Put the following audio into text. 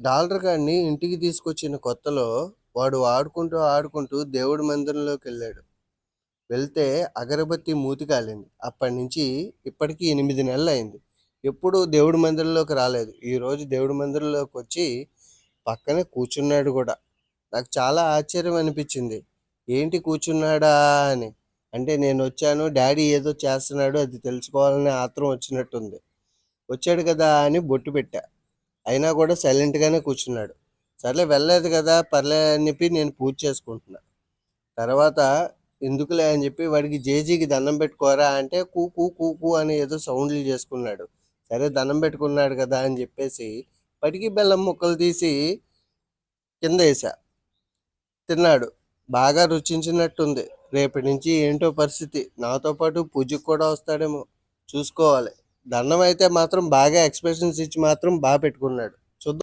Dollar గాడిని ఇంటికి తీసుకొచ్చిన కొత్తలో వాడు ఆడుకుంటూ ఆడుకుంటూ దేవుడి మందిరంలోకి వెళ్ళాడు. వెళ్తే అగరబత్తి మూతి కాలింది. అప్పటి నుంచి ఇప్పటికీ ఎనిమిది నెలలు అయింది. ఎప్పుడు దేవుడి మందిరంలోకి రాలేదు. ఈరోజు దేవుడి మందిరంలోకి వచ్చి పక్కనే కూర్చున్నాడు కూడా. నాకు చాలా ఆశ్చర్యం అనిపించింది. ఏంటి కూర్చున్నాడా అని. అంటే నేను వచ్చాను డాడీ ఏదో చేస్తున్నాడు అది తెలుసుకోవాలనే ఆత్రం వచ్చినట్టుంది. వచ్చాడు కదా అని బొట్టు పెట్టా. అయినా కూడా సైలెంట్గానే కూర్చున్నాడు. సర్లే వెళ్ళలేదు కదా పర్లే అని చెప్పి నేను పూజ చేసుకుంటున్నా. తర్వాత ఎందుకులే అని చెప్పి వాడికి జేజీకి దండం పెట్టుకోరా అంటే కూ కూ కూ కూ అని ఏదో సౌండ్లు చేసుకున్నాడు. సరే దండం పెట్టుకున్నాడు కదా అని చెప్పేసి పటికి బెల్లం ముక్కలు తీసి కింద వేసా తిన్నాడు. బాగా రుచించినట్టుంది. రేపటి నుంచి ఏంటో పరిస్థితి. నాతో పాటు పూజకు కూడా వస్తాడేమో. చూసుకోవాలి. దండం అయితే మాత్రం బాగా ఎక్స్ప్రెషన్స్ ఇచ్చి మాత్రం బాగా పెట్టుకున్నాడు.